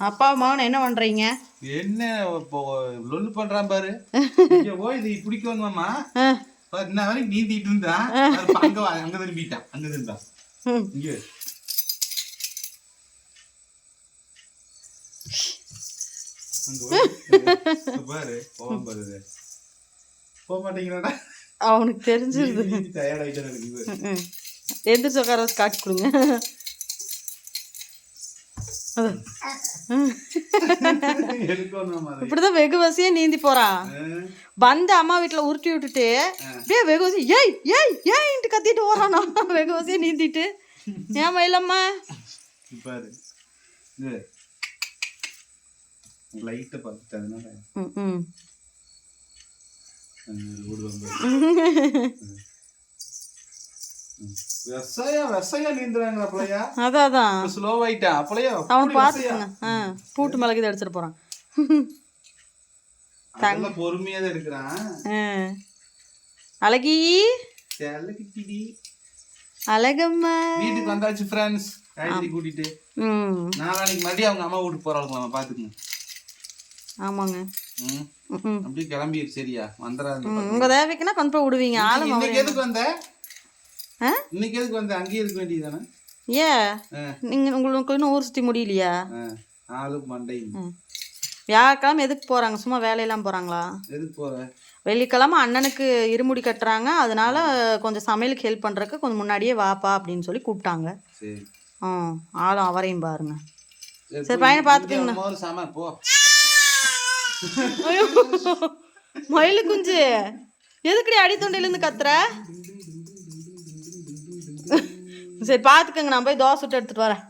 அப்பா மகன் என்ன பண்றீங்க? என்ன இப்போ லொல்லு பண்றான் பாரு. போய் இது மாமா ஆ, இன்ன வரைக்கும் நீந்திட்டு இப்ப அங்க அங்க திரும்பிட்டான். அங்க ம். இங்க. பாரு. போவான் பாரு. போக மாட்டேங்கிறாடா. அவனுக்கு தெரிஞ்சிருது. எந்திரிச்சு உட்கார காட்டி கொடுங்க. இப்படிதான் வெகு வசியா நீந்தி போறான் வந்து அம்மா வீட்டுல உருட்டி விட்டுட்டு அப்படியே வெகு வசி ஏய் ஏய் ஏன்ட்டு கத்திட்டு ஓறானா வெகு வசியா நீந்திட்டு. ஏமா இல்லம்மா இங்க பாரு லைட்டை பார்த்துட்டு அதனால ம் ம். ஓடுவாங்க. ம். வெசையா வெசையா நீந்துறாங்க அப்பளையா அதான் அதான் ஸ்லோ ஆயிட்டான். அப்பளையா அவனை பார்த்துக்கங்க. ஆ பூட்டு மிளகு எடுத்துட்டு போறான். பொறுமையா தான். அழகி. அழகம்மா. வீட்டுக்கு வந்தாச்சு ஃப்ரெண்ட்ஸ் காயத்ரி கூட்டிட்டு. ம். நாளானைக்கு மறுபடியும் அவங்க அம்மா வீட்டுக்கு போறாங்க பாத்துக்குங்க ஆமாங்க. அப்படியே கிளம்பிடு சரியா? வந்துடாது உங்க தேவைக்குன்னா கொண்டு போய் விடுவீங்க. இன்னைக்கு எதுக்கு? இன்னைக்கு எதுக்கு வந்த? அங்கேயே இருக்க வேண்டியதானே ஏ ஆ. நீங்க உங்களுக்கு இன்னும் ஊர் சுத்தி முடியலையா? ஆளு மண்டை. வியாழக்கிழமை எதுக்கு போறாங்க? சும்மா வேலையெல்லாம் போறாங்களா? எதுக்கு போற? வெள்ளிக்கிழமை அண்ணனுக்கு இருமுடி கட்டுறாங்க. அதனால கொஞ்சம் சமையலுக்கு ஹெல்ப் பண்றதுக்கு கொஞ்சம் முன்னாடியே வாப்பா அப்படின்னு சொல்லி கூப்பிட்டாங்க. சரி. ம் ஆளும் அவரையும் பாருங்க. சரி, சரி போய் பையனை இங்க பார்த்துக்கங்க முதல்ல சாம போ. மயிலு குஞ்சு. எதுக்குடி அடித்தொண்டையிலேருந்து கத்துற? சரி பார்த்துக்கங்க நான் போய் தோசை சுட்டு எடுத்துட்டு வரேன்.